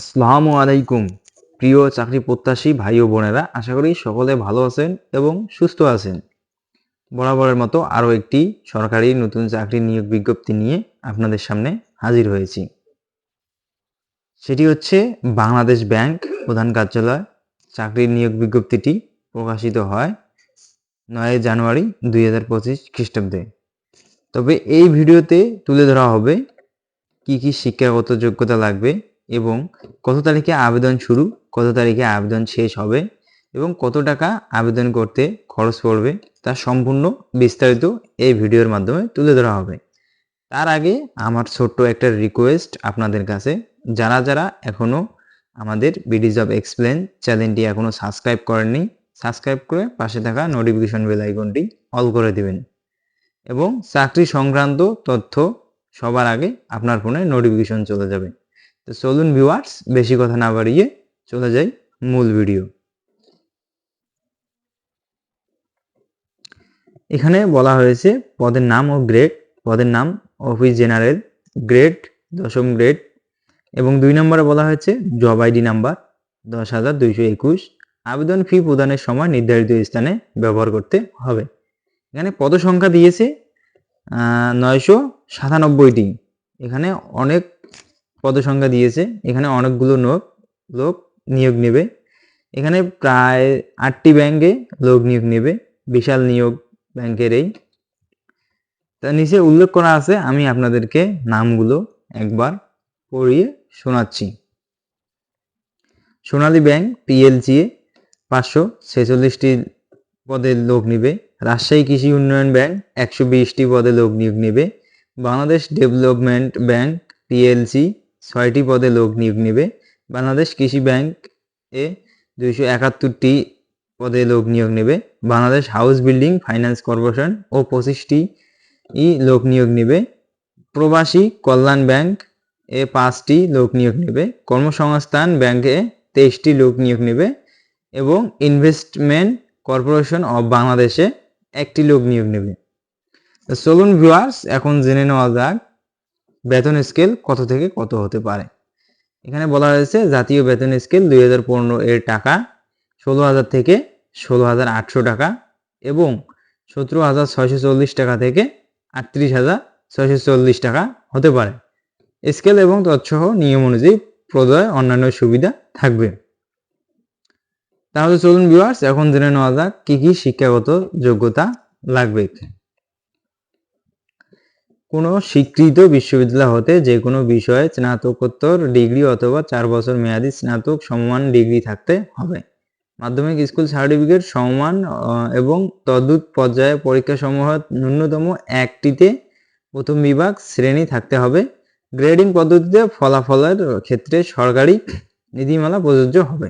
আসসালামু আলাইকুম, প্রিয় চাকরি প্রত্যাশী ভাই ও বোনেরা, আশা করি সকলে ভালো আছেন এবং সুস্থ আছেন। বরাবরের মতো আরও একটি সরকারি নতুন চাকরি নিয়োগ বিজ্ঞপ্তি নিয়ে আপনাদের সামনে হাজির হয়েছি। সেটি হচ্ছে বাংলাদেশ ব্যাংক প্রধান কার্যালয়। চাকরির নিয়োগ বিজ্ঞপ্তিটি প্রকাশিত হয় নয় জানুয়ারি দুই হাজার পঁচিশ খ্রিস্টাব্দে। তবে এই ভিডিওতে তুলে ধরা হবে কি কি শিক্ষাগত যোগ্যতা লাগবে এবং কত তারিখে আবেদন শুরু, কত তারিখে আবেদন শেষ হবে এবং কত টাকা আবেদন করতে খরচ পড়বে তা সম্পূর্ণ বিস্তারিত এই ভিডিওর মাধ্যমে তুলে ধরা হবে। তার আগে আমার ছোট্ট একটা রিকোয়েস্ট আপনাদের কাছে। যারা যারা এখনও আমাদের বিডি জব এক্সপ্লেন চ্যানেলটি এখনও সাবস্ক্রাইব করেননি সাবস্ক্রাইব করে পাশে থাকা নোটিফিকেশন বেল আইকনটি অল করে দিবেন এবং চাকরি সংক্রান্ত তথ্য সবার আগে আপনার ফোনে নোটিফিকেশন চলে যাবে। তো চলুন ভিউয়ার্স বেশি কথা না বাড়িয়ে চলে যাই মূল ভিডিও এখানে বলা হয়েছে পদের নাম ও গ্রেড পদের নাম অফিস জেনারেল গ্রেড দশম গ্রেড এবং দুই নম্বরে বলা হয়েছে জব আইডি নাম্বার দশ হাজার দুইশো একুশ। আবেদন ফি প্রদানের সময় নির্ধারিত স্থানে ব্যবহার করতে হবে। এখানে পদ সংখ্যা দিয়েছে নয়শো সাতানব্বইটি। এখানে অনেক পদসংখ্যা দিয়েছে। এখানে অনেকগুলো লোক লোক নিয়োগ নেবে। এখানে প্রায় আটটি ব্যাংকে লোক নিয়োগ নেবে, বিশাল নিয়োগ ব্যাংকের এই। তা নিচে উল্লেখ করা আছে, আমি আপনাদেরকে নামগুলো একবার পড়িয়ে শোনাচ্ছি। সোনালী ব্যাংক পিএলসিএ পাঁচশো ছেচল্লিশটি পদে লোক নিবে। রাজশাহী কৃষি উন্নয়ন ব্যাংক, একশো বিশটি পদে লোক নিয়োগ নেবে। বাংলাদেশ ডেভেলপমেন্ট ব্যাংক পিএলসি ছয়টি পদে লোক নিয়োগ নেবে। বাংলাদেশ কৃষি ব্যাংক এ দুইশো একাত্তরটি পদে লোক নিয়োগ নেবে। Bangladesh house building finance corporation ও পঁচিশটি ই লোক নিয়োগ নেবে। প্রবাসী কল্যাণ ব্যাংক এ পাঁচটি লোক নিয়োগ নেবে। কর্মসংস্থান ব্যাংকে তেইশটি লোক নিয়োগ নেবে এবং ইনভেস্টমেন্ট কর্পোরেশন অব বাংলাদেশে একটি লোক নিয়োগ নেবে। চলুন ভিউয়ার্স, এখন জেনে নেওয়া যাক বেতন স্কেল কত থেকে কত হতে পারে? এখানে বলা হয়েছে জাতীয় বেতন স্কেল দুই হাজার পনেরো এর টাকা, ষোলো হাজার থেকে ষোলো হাজার আটশো টাকা এবং সতেরো হাজার ছয়শো চল্লিশ টাকা থেকে আটত্রিশ হাজার ছয়শো চল্লিশ টাকা হতে পারে। স্কেল এবং তৎসহ নিয়ম অনুযায়ী প্রদয় অন্যান্য সুবিধা থাকবে। তাহলে চলুন ভিউয়ার্স এখন জেনে নেওয়া যাক কি কি শিক্ষাগত যোগ্যতা লাগবে কোনো স্বীকৃত বিশ্ববিদ্যালয় হতে যে কোনো বিষয়ে স্নাতকোত্তর ডিগ্রি অথবা চার বছর মেয়াদি স্নাতক সমমান ডিগ্রি থাকতে হবে। মাধ্যমিক স্কুল সার্টিফিকেট সমমান এবং তদ্ভুত পর্যায়ে পরীক্ষাসমূহ ন্যূনতম একটিতে প্রথম বিভাগ শ্রেণি থাকতে হবে। গ্রেডিং পদ্ধতিতে ফলাফলের ক্ষেত্রে সরকারি নীতিমালা প্রযোজ্য হবে।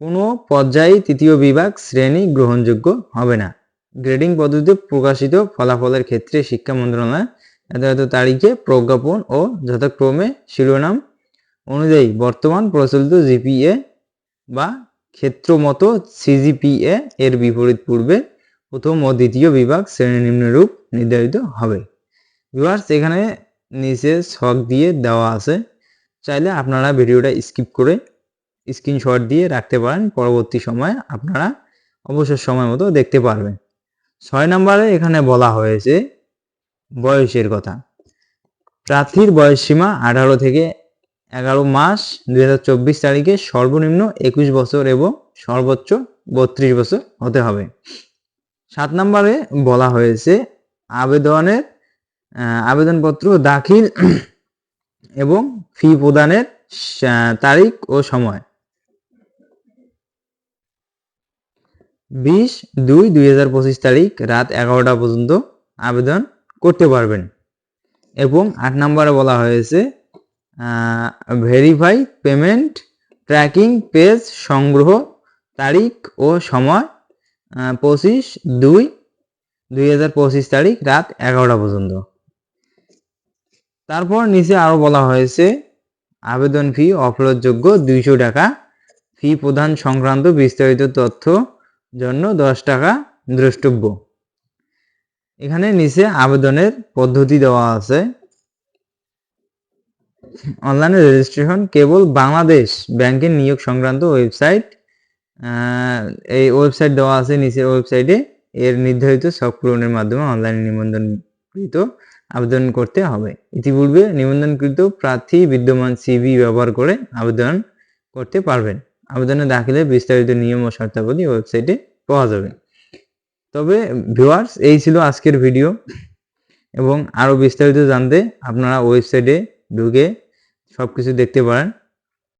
কোনো পর্যায়ে তৃতীয় বিভাগ শ্রেণি গ্রহণযোগ্য হবে না। গ্রেডিং পদ্ধতিতে প্রকাশিত ফলাফলের ক্ষেত্রে শিক্ষা মন্ত্রণালয় এত তারিখে প্রজ্ঞাপন ও যথাক্রমে শিরোনাম অনুযায়ী বর্তমান প্রচলিত জিপিএ বা ক্ষেত্র মতো সিজিপিএ এর বিপরীত পূর্বে প্রথম ও দ্বিতীয় বিভাগ শ্রেণি নিম্নরূপ নির্ধারিত হবে। ভিউয়ার্স এখানে নিচে ছক দিয়ে দেওয়া আছে। চাইলে আপনারা ভিডিওটা স্কিপ করে স্ক্রিনশট দিয়ে রাখতে পারেন। পরবর্তী সময়ে আপনারা অবসর সময় মতো দেখতে পারবেন। ছয় নম্বরে এখানে বলা হয়েছে বয়সের কথা। প্রার্থীর বয়স সীমা আঠারো থেকে এগারো মাস দুই হাজার চব্বিশ তারিখে সর্বনিম্ন একুশ বছর এবং সর্বোচ্চ বত্রিশ বছর হতে হবে। সাত নম্বরে বলা হয়েছে আবেদনের আবেদনপত্র দাখিল এবং ফি প্রদানের তারিখ ও সময়। বিশ দুই দুই হাজার পঁচিশ তারিখ রাত এগারোটা পর্যন্ত আবেদন করতে পারবেন। এবং আট নম্বরে বলা হয়েছে ভেরিফাই পেমেন্ট ট্র্যাকিং পেজ সংগ্রহ তারিখ ও সময় পঁচিশ দুই দুই হাজার পঁচিশ তারিখ রাত এগারোটা পর্যন্ত। তারপর নিচে আরও বলা হয়েছে, আবেদন ফি অফলতযোগ্য দুইশো টাকা। ফি প্রদান সংক্রান্ত বিস্তারিত তথ্য জন্য দশ টাকা দ্রষ্টব্য। এখানে নিচে আবেদনের পদ্ধতি দেওয়া আছে। অনলাইনে রেজিস্ট্রেশন কেবল বাংলাদেশ ব্যাংকের নিয়োগ সংক্রান্ত ওয়েবসাইট এই ওয়েবসাইট দেওয়া আছে নিচের ওয়েবসাইটে এর নির্ধারিত সব পূরণের মাধ্যমে অনলাইনে নিবন্ধনকৃত আবেদন করতে হবে। ইতিপূর্বে নিবন্ধনকৃত প্রার্থী বিদ্যমান সিভি ব্যবহার করে আবেদন করতে পারবেন। আবেদনে দাখিলে বিস্তারিত নিয়ম ও শর্তাবলী ওয়েবসাইটে পাওয়া যাবে। তবে ভিউয়ার্স এই ছিল আজকের ভিডিও এবং আরও বিস্তারিত জানতে আপনারা ওয়েবসাইটে ঢুকে সব কিছু দেখতে পারেন।